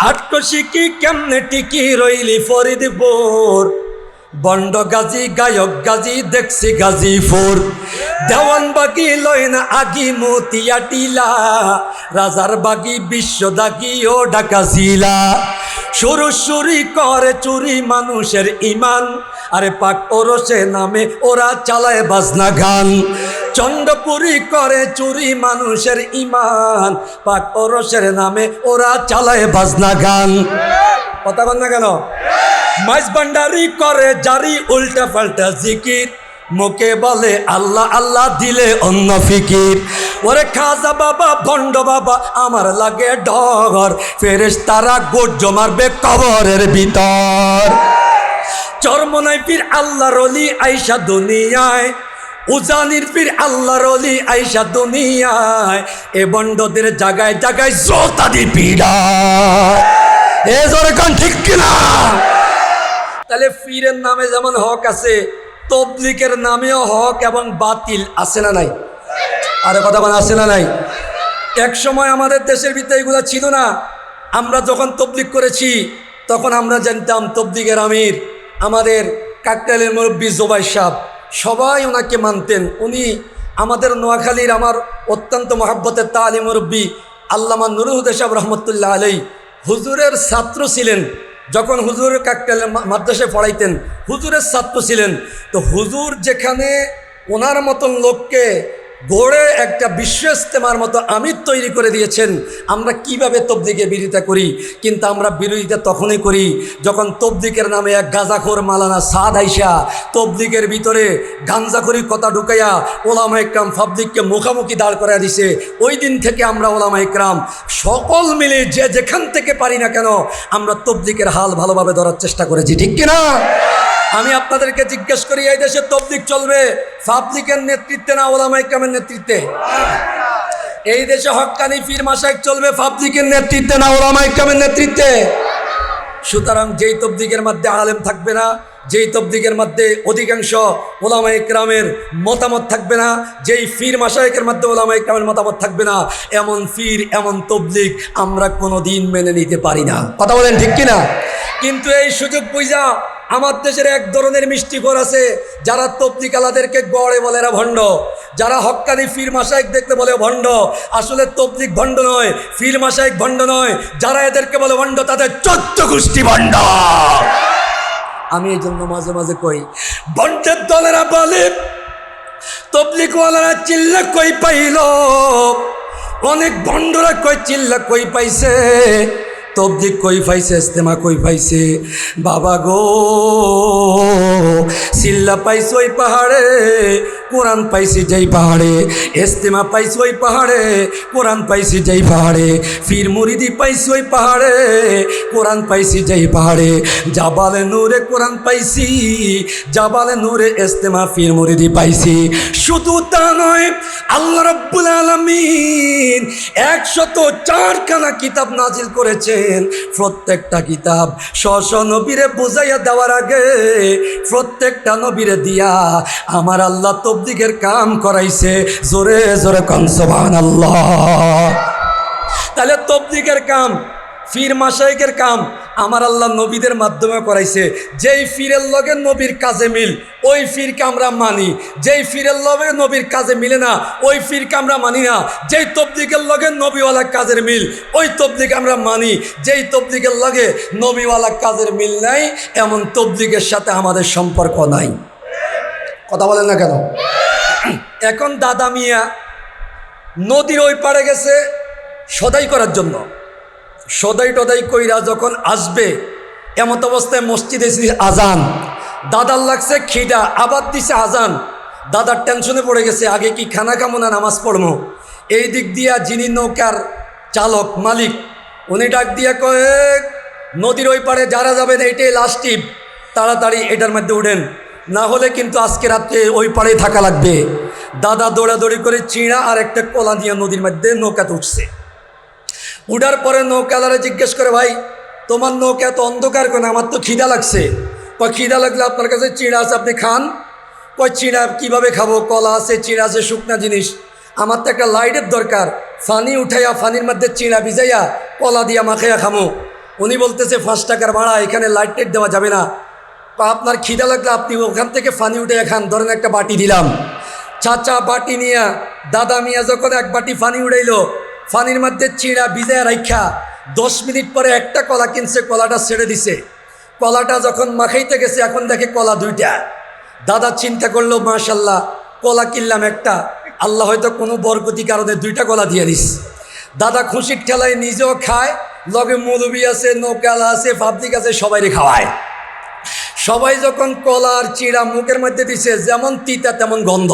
আটকষি কি কেমনে টিকি রইলি ফরিদপুর? বন্ড গাজী, গায়ক গাজী, দেখছি গাজীপুর দেওয়ান বাগি লয়না আগি মতিয়া টিলা। রাজার বাগি বিশ্ব দাগি ও ডাকা জিলা। সুরু সুরি করে চুরি মানুষের ইমান। আরে পাক ওরসে নামে ওরা চালায় বাজনা গান। চন্ডপুরি করে চুরি মানুষের ইমান পাক ওরসের নামে ওরা চালায় বাজনা গান। কথা বল না কেন? মাইজ ভান্ডারি করে জারি উল্টা পাল্টা জিকির। মুখে বলে আল্লাহ আল্লাহ দিলে অন্য ফিকির। ওরে খাজা বাবা, ভণ্ড বাবা, আমার লাগে ডর। ফেরেস তারা গোট মারবে কবরের ভিতর। চরমনাই পীর আল্লাহ রলি আইসা দুনিয়ায়। উজানির পীর আল্লাহ রলি আইসা দুনিয়ায়, এ বন্ডদের জায়গায় জায়গায় জোতাদি পিড়া এ জোরে কান ঠিক কিনা? তাহলে পীরের নামে যেমন হক আছে তবলিকের নামেও হক এবং বাতিল আছে না নাই? আরে কথা বলা আছে না নাই? এক সময় আমাদের দেশের ভিতরে এগুলো ছিল না। আমরা যখন তবলিক করেছি, তখন আমরা জানতাম তবলিগের আমির আমাদের কাকটালের মুরব্বী জোবাই সাহ সবাই ওনাকে মানতেন। উনি আমাদের নোয়াখালীর আমার অত্যন্ত মহাব্বতের তালি মুরব্বী আল্লামা নুরুহুদ সাহেব রহমতুল্লাহ আলাই হুজুরের ছাত্র ছিলেন। যখন হুজুরের কাকটাল মাদ্রাসায় পড়াইতেন, হুজুরের ছাত্র ছিলেন। তো হুজুর যেখানে ওনার মতন লোককে গড়ে একটা বিশ্ব ইস্তেমার মতো আমির তৈরি করে দিয়েছেন। আমরা কীভাবে তবদিকে বিরোধিতা করি? কিন্তু আমরা বিরোধিতা তখনই করি যখন তবদিকের নামে এক গাঁজাখোর মালানা সাদ আইসা তবদিকের ভিতরে গাঞ্জাখড়ি কথা ঢুকাইয়া ওলামা ইকরাম ফাবদিককে মুখামুখি দাঁড় করাই দিছে। ওই দিন থেকে আমরা ওলামা ইকরাম সকল মিলে যে যেখান থেকে পারি না কেন, আমরা তবদিকের হাল ভালোভাবে ধরার চেষ্টা করেছি। ঠিক কিনা? আমি আপনাদেরকে জিজ্ঞেস করি, এই দেশে তবলিক চলবে? পাবলিকের নেতৃত্বে না ওলামা ইকরামের নেতৃত্বে? এই দেশে হক্কানি ফির মাসাইক চলবে, পাবলিকের নেতৃত্বে না ওলামা ইকরামের নেতৃত্বে? সুতরাং যেই তবদিকের মধ্যে আলেম থাকবে না, যেই তবদিকের মধ্যে অধিকাংশ ওলামা ইকরামের মতামত থাকবে না, যেই ফির মাসায়কের মধ্যে ওলামা ইকরামের মতামত থাকবে না, এমন ফির এমন তবলিক আমরা কোনো দিন মেনে নিতে পারি না। কথা বলেন ঠিক কিনা? কিন্তু এই সুযোগ বুঝা আমার দেশের এক ধরনের মিষ্টি মিষ্টিকর আছে, যারা তবলিক আলাদেরকে গড়ে বলে এরা ভণ্ড। যারা হক্কানি ফির মাসাইক দেখতে বলে ভণ্ড। আসলে তবলিক ভণ্ড নয়, ফির মাসাইক ভণ্ড নয়। যারা এদেরকে বলে ভণ্ড, তাদের চোদ্দ গোষ্ঠী ভণ্ড। আমি এই জন্য মাঝে মাঝে কই বন্টের দলেরা বলে, তবলিকওয়ালারা চিল্লা কই পাইল? অনেক ভণ্ডরা কই চিল্লা কই পাইছে? তবলিক কই পাইছে ইস্তেমা কই পাইছে বাবা গো চিল্লা পাইছে ওই পাহাড়ে, কোরআন পাইছি যেই পাহাড়ে। ইস্তেমা পাইছি ওই পাহাড়ে, কোরআন পাইছি যেই পাহাড়ে। ফির মুরিদি পাইছি ওই পাহাড়ে, কোরআন পাইছি যেই পাহাড়ে। জাবালে নূরে কোরআন পাইছি, জাবালে নূরে ইস্তেমা ফির মুরিদি পাইছি। শুধু তা নয়, আল্লাহ রব্বুল আলমিন একশত চারখানা কিতাব নাজিল করেছেন। প্রত্যেকটা কিতাব শশ নবীরে বুঝাইয়া দেওয়ার আগে প্রত্যেকটা নবীরে দিয়া আমার আল্লাহ তবদিকের কাম করাইছে। জোরে জোরে কনসবান আল্লাহ তাহলে তবদিকের কাম ফির মাসাইকের কাম আমার আল্লাহ নবীদের মাধ্যমে করাইছে। যেই ফিরের লগে নবীর কাজে মিল, ওই ফিরকে আমরা মানি। যেই ফিরের লগে নবীর কাজে মিলে না, ওই ফিরকে আমরা মানি না। যেই তবদিকের লগে নবীওয়ালা কাজের মিল, ওই তবদিক আমরা মানি। যেই তবদিকের লগে নবীওয়ালা কাজের মিল নাই, এমন তবদিকের সাথে আমাদের সম্পর্ক নাই। কথা বলেন না কেন? এখন দাদা মিয়া নদীর ওই পাড়ে গেছে সদাই করার জন্য। সদাই টদাই কইরা যখন আসবে, এমত অবস্থায় মসজিদে আজান। দাদার লাগছে খিদা, আবার দিছে আজান। দাদার টেনশনে পড়ে গেছে, আগে কি খানা খামো না নামাজ পড়মো? এই দিক দিয়া যিনি নৌকার চালক, মালিক, উনি ডাক দিয়া কয়ে নদীর ওই পারে যারা যাবেন এইটাই লাস্ট টিপ তাড়াতাড়ি এটার মধ্যে উঠেন। না হলে কিন্তু আজকে রাত্রে ওই পাড়ে থাকা লাগবে। দাদা দৌড়াদৌড়ি করে চিঁড়া আর একটা কলা দিয়ে নদীর মধ্যে নৌকাতে উঠছে। উঠার পরে নৌকালারে জিজ্ঞেস করে, ভাই, তোমার নৌকা এত অন্ধকার কেন? আমার তো খিদা লাগছে। কয়, খিদা লাগলে আপনার কাছে চিড়া আছে, আপনি খান। কয়, চিড়া কীভাবে খাব? কলা আছে, চিড়া আছে, শুকনা জিনিস। আমার তো একটা লাইটের দরকার। ফানি উঠাইয়া, ফানির মধ্যে চিড়া ভিজাইয়া কলা দিয়া মাখাইয়া খামো। উনি বলতেছে, পাঁচ টাকার ভাড়া, এখানে লাইট টাইট দেওয়া যাবে না। আপনার খিদা লাগলে আপনি ওখান থেকে ফানি উঠে খান। ধরেন একটা বাটি দিলাম। চাচা বাটি নিয়া, দাদা মিয়া যখন এক বাটি ফানি উড়াইলো ফানির মধ্যে চিড়া ভিজে রাইখা দশ মিনিট পরে একটা কলা কিনছে, কলাটা ছেড়ে দিছে। কলাটা যখন মাখাইতে গেছে, এখন দেখে কলা দুইটা। দাদা চিন্তা করল মাশাল্লাহ কলা কিনলাম একটা। আল্লাহ হয়তো কোনো বরকতি কারণে দুইটা কলা দিয়ে দিস। দাদা খুশির ঠেলায় নিজেও খায়, লগে মৌলবি আছে, নৌকালা আছে, পাবলিক আছে, সবাইরে খাওয়ায়। সবাই যখন কলার চিড়া মুখের মধ্যে দিছে, যেমন তিতা তেমন গন্ধ।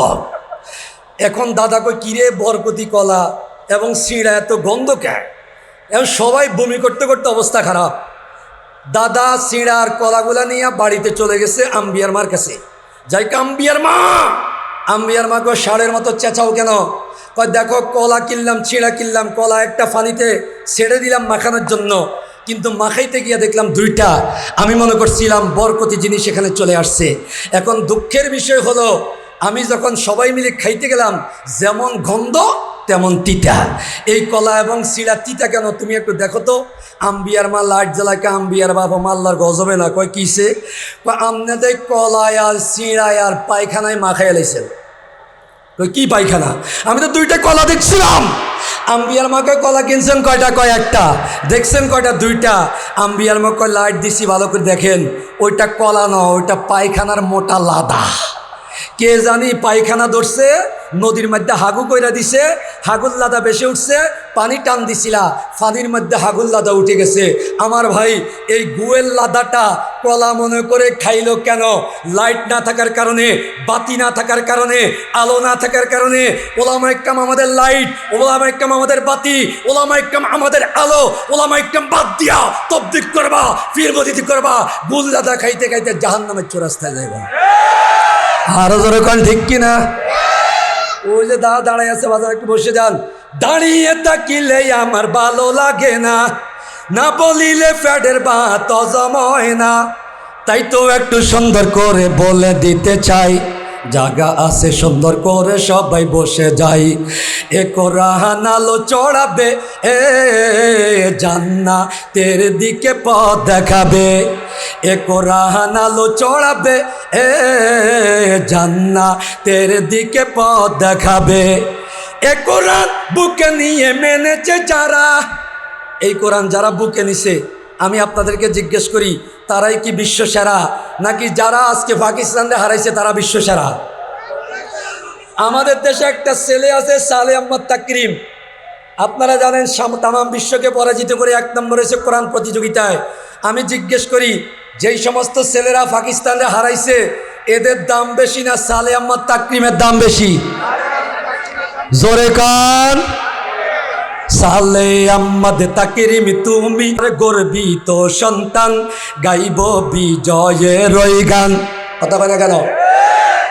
এখন দাদা কই কিরে বরকতি কলা এবং চিড়া এত গন্ধ কে? এবং সবাই বমি করতে করতে অবস্থা খারাপ। দাদা চিড়ার কলাগুলা নিয়ে বাড়িতে চলে গেছে আম্বিয়ার মার কাছে। যাই আম্বিয়ার মা! আম্বিয়ার মা গো, ষাঁড়ের মতো চেঁচাও কেন? কয়, দেখো, কলা কিনলাম চিড়া কিনলাম, কলা একটা ফানিতে ছেড়ে দিলাম মাখানোর জন্য। কিন্তু মাখাইতে গিয়ে দেখলাম দুইটা। আমি মনে করছিলাম বরকতি জিনিস এখানে চলে আসছে। এখন দুঃখের বিষয় হলো, আমি যখন সবাই মিলে খাইতে গেলাম, যেমন গন্ধ তেমন তিতা। এই কলা এবং চিড়া তিতা কেন? তুমি একটু দেখো তো। আম্বিয়ার মা লাইট জ্বালাকে আম্বিয়ার বাবা মাল্লার গজবে না। কয় কিসে কয় আমনেদের কলায় আর চিড়ায় আর পায়খানায় মাখাই লাইছেন কি পায়খানা? আমি তো দুইটা কলা দেখছিলাম। আম্বিয়ার মাকে কলা কিনছেন কয়টা? কয়, একটা। দেখছেন কয়টা? দুইটা। আম্বিয়ার মা কয়, লাইট দিছি, ভালো করে দেখেন। ওইটা কলা ন ওইটা পায়খানার মোটা লাদা। কে জানি পায়খানা ধরছে, নদীর মধ্যে হাগু কইরা দিছে হাগুল লাদা বেশি উঠছে, পানি টান দিছিলা, পানির মধ্যে হাগুল লাদা উঠে গেছে। আমার ভাই, এই গুয়েল লাদাটা কলা মনে করে খাইলো কেন? লাইট না থাকার কারণে, বাতি না থাকার কারণে, আলো না থাকার কারণে, ওলামা ইকরাম আমাদের লাইট, ওলামা ইকরাম আমাদের বাতি, ওলামা ইকরাম আমাদের আলো, ওলামা ইকরাম বাদ দিয়া, তবদিক করবা ফিরবদিতি করবা, গুল লাদা খাইতে খাইতে জাহান নামের চোরাস্তায় যাইবা। আরও জোরে কন, ঠিক কিনা? ওই যে দা দাঁড়াই আছে, বাজার একটু বসে যান। দাঁড়িয়ে তাকিলে আমার ভালো লাগে না। না বলিলে ফ্যাটের বাত হয় না। তাই তো একটু সুন্দর করে বলে দিতে চাই। জায়গা আছে সুন্দর করে সবাই বসে যাই। এ আলো চড়াবে, এ জান্না তের দিকে পথ দেখাবে। এ আলো চড়াবে, এ জান্না তের দিকে পথ দেখাবে। এ কোরআন বুকে নিয়ে মেনেছে যারা, এই কোরআন যারা বুকে নিছে, আমি আপনাদেরকে জিজ্ঞেস করি তারাই কি বিশ্ব সেরা? নাকি যারা আজকে পাকিস্তানে হারাইছে তারা বিশ্ব সেরা? আমাদের দেশে একটা ছেলে আছে সালে আহমদ তাকরিম। আপনারা জানেন তামাম বিশ্বকে পরাজিত করে এক নম্বর এসে কোরআন প্রতিযোগিতায়। আমি জিজ্ঞেস করি, যেই সমস্ত ছেলেরা পাকিস্তানে হারাইছে, এদের দাম বেশি না সালে আহমদ তাকরিমের দাম বেশি? জোরে কান। সালে আম্মাদ তাকিরিম, তুমি গর্বিত সন্তান, গাইব বিজয়ের রই গান। কথা বলে গেল?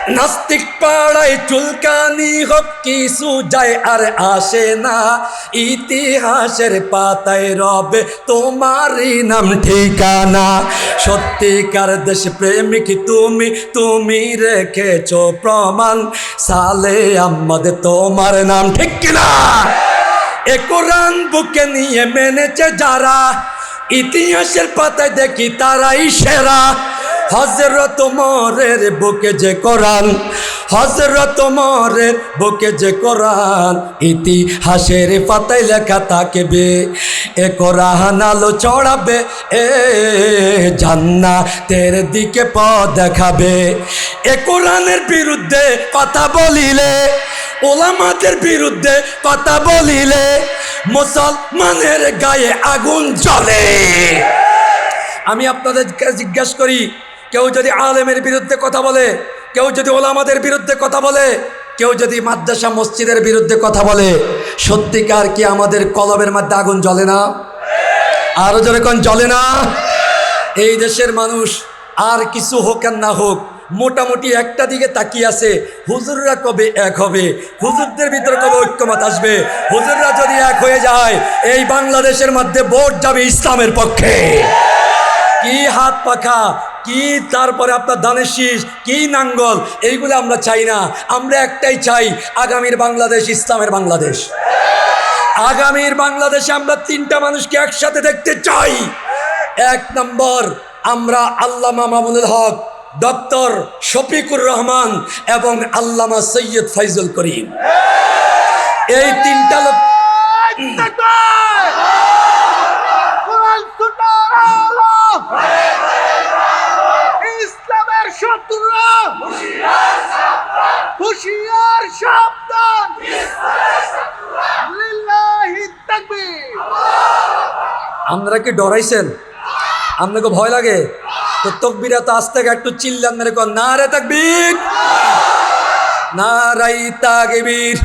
নাস্তিক পাড়ায় চুলকানি হোক, কিছু যায় আর আসে না। ইতিহাসের পাতায় রবে তোমারই নাম ঠিকানা। সত্যিকার দেশ প্রেমিক তুমি তুমি রেখেছ প্রমাণ। সালে আম্মাদ তোমার নাম, ঠিক কিনা? কোরআন বুকে নিয়ে মেনেছে যারা, ইতিহাসের পাতায় দেখি তারাই সেরা। হজরত মরের বুকে যে কোরআন হজরত মরের বুকে যে কোরআন, ইতিহাসের পাতায় লেখা থাকবে। এ কোরআন আলো চড়াবে, এ জান্না তের দিকে পথ দেখাবে। এ কোরআনের বিরুদ্ধে কথা বলিলে ওলামাদের বিরুদ্ধে কথা বলিলে মুসলমানের গায়ে আগুন জ্বলে। আমি আপনাদের জিজ্ঞাসা করি, কেউ যদি আলেমের বিরুদ্ধে কথা বলে, কেউ যদি ওলামাদের বিরুদ্ধে কথা বলে, কেউ যদি মাদ্রাসা মসজিদের বিরুদ্ধে কথা বলে, সত্যিকার কি আমাদের কলমের মধ্যে আগুন জ্বলে না? আরও যেরকম জ্বলে না? এই দেশের মানুষ আর কিছু হোক আর না হোক মোটামুটি একটা দিকে তাকিয়ে আছে। হুজুররা কবে এক হবে? হুজুরদের ভিতরে কবে ঐক্যমত আসবে? হুজুররা যদি এক হয়ে যায়, এই বাংলাদেশের মধ্যে ভোট যাবে ইসলামের পক্ষে। কি হাত পাখা, কি তারপরে আপনার ধানের শীষ, কি নাঙ্গল, এইগুলো আমরা চাই না। আমরা একটাই চাই, আগামীর বাংলাদেশ ইসলামের বাংলাদেশ। আগামীর বাংলাদেশে আমরা তিনটা মানুষকে একসাথে দেখতে চাই। এক নম্বর, আমরা আল্লামা মামুনুল হক। ডক্টর শফিকুর রহমান এবং আল্লামা সৈয়দ ফাইজুল করিম। এই তিনটা লোক ইসলামের শত্রুরা হুশিয়ার সাবধান। লিল্লাহি তাকবীর। আপনারা কি ডরাইছেন? আপনাকে ভয় লাগে? তো তকবিরা তো আজ থেকে একটু চিল্লান মেরে কন না রে তাকবীর না রাই তাকবীর,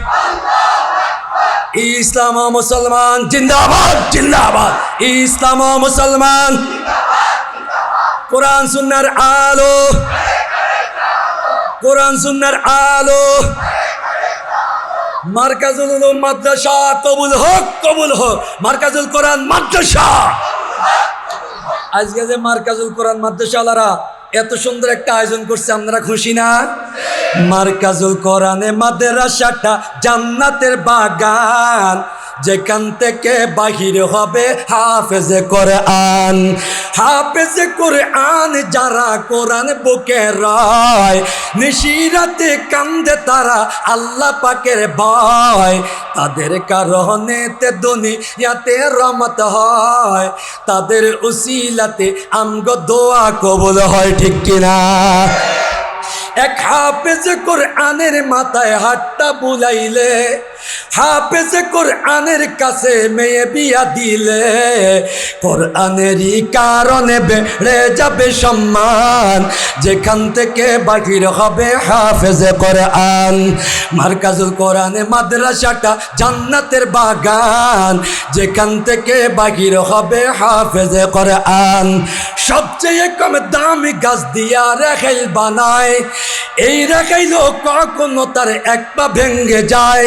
ইসলাম ও মুসলমান জিন্দাবাদ জিন্দাবাদ, ইসলাম ও মুসলমান, কোরআন সুন্নার আলো, কোরআন সুন্নার আলো, মার্কাজুল মাদ্রাসা কবুল হোক কবুল হোক, মার্কাজুল কোরআন মাদ্রাসা আজকে যে মার্কাজুল কোরআন মাদ্রাসালারা এত সুন্দর একটা আয়োজন করছে, আপনারা খুশি না? মার্কাজুল কোরআনে মাদ্রাসাটা জান্নাতের বাগান। যেখান থেকে বাহির হবে হাফেজে কোরআন। হাফেজে কোরআন যারা কোরআন বুকে রয়, নিশিরাতে কান্দে তারা আল্লাহ পাকের ভয়। তাদের কারণেতে দুনিয়াতে রমত হয়, তাদের উসিলাতে আমগো দোয়া কবুল হয়, ঠিক কিনা? এক হাফেজ কোরআনের মাথায় হাতটা বুলাইলে হাফেজ কোরআনের কাছে মেয়ে বিয়া দিলে, কোরআনেরই কারণে বেড়ে যাবে সম্মান। যেখান থেকে বাকির হবে হাফেজে কোরআন। মার্কাজুল কোরআনে মাদ্রাসাটা জান্নাতের বাগান। যেখান থেকে বাকির হবে হাফেজে কোরআন। সবচেয়ে কম দামি গাছ দিয়া রেখাইল বানায়। এই রেখাইল কখনো তার এক পা ভেঙ্গে যায়।